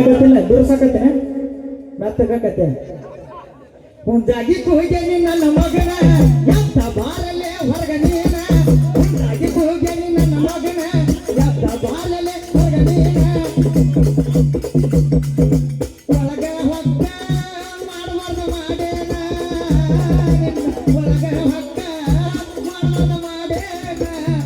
ಆಗಕತ್ತಿಲ್ಲ ದುರ್ಸಾಕತ್ತೆ ಮೆತ್ತಗಾಕತ್ತೆ ಹುಂಜಾಗಿ ಕೂಗೇನಿ ನನ್ನ ಮಗನ ಎತ್ತ ಬಾರಲೆ ಹೊರಗ ನೀನ? ನನ್ನ ಮಗನ ಹೊರಗ ಮಾಡೇನ ಒಳಗ ಹೊಕ್ಕ ಮಾಡೇನ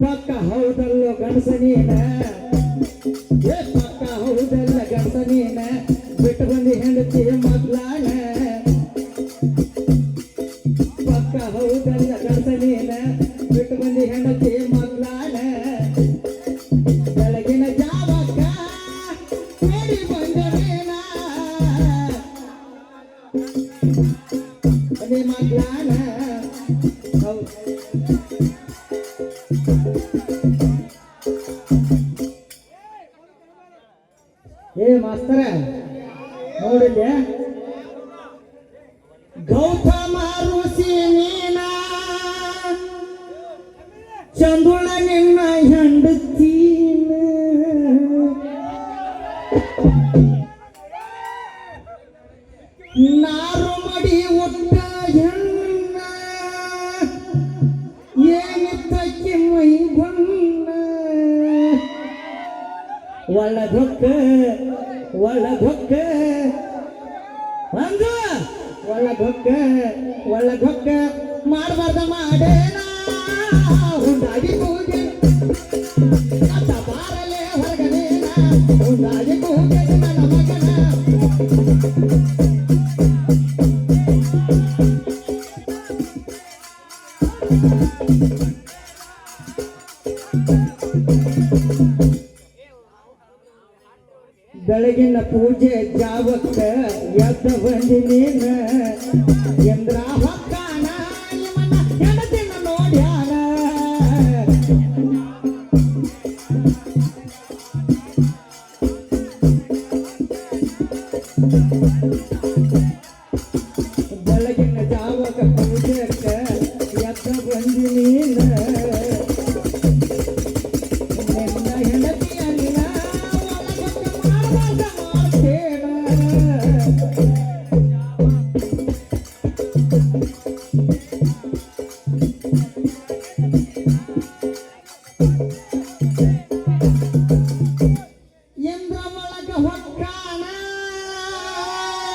ಪಕ್ಕ ಹೌದಲ್ಲೋ ಗಣಸನೀನ ಏ ಪಕ್ಕ ಹೌದಲ್ಲ ಗಣಸನೀನ ಬಿಟ್ಟು ಹೆಂಡತಿ ಬಿಟ್ಟು ಬಂದಿ ಹೆಂಡತಿ ಏ ಮಾಸ್ತರ ನೋಡಿದ್ಯ? ಗೌತಮ ಋಷಿ ನೀನ? ಚಂದುಳ ನಿನ್ನ ಹೆಂಡತೀನ ನಾರು ಮಡಿ ಒಟ್ಟ ಹೆಣ್ಣ ಏನಿದ್ದಕ್ಕೆ ಮೈ ಬಣ್ಣ. ಒಳ್ಳದೊಕ್ಕ ಒಳ್ಳದೊಕ್ಕ ಅಂದ ಒಳ್ಳದೊಕ್ಕ ಒಳ್ಳದೊಕ್ಕ ಮಾಡಬಾರ್ದ ಮಾಡೇನ? ಹುಂಡಾಗಿ ಕೂಗೆ. ಬೆಳಗಿನ ಪೂಜೆ ಜಾವಕ್ಕ ಎದ್ದ ಬಂದಿ ನೀನ. ಎಂದ್ರ ಹೊಕ್ಕಾನ ಬೆಳಗಿನ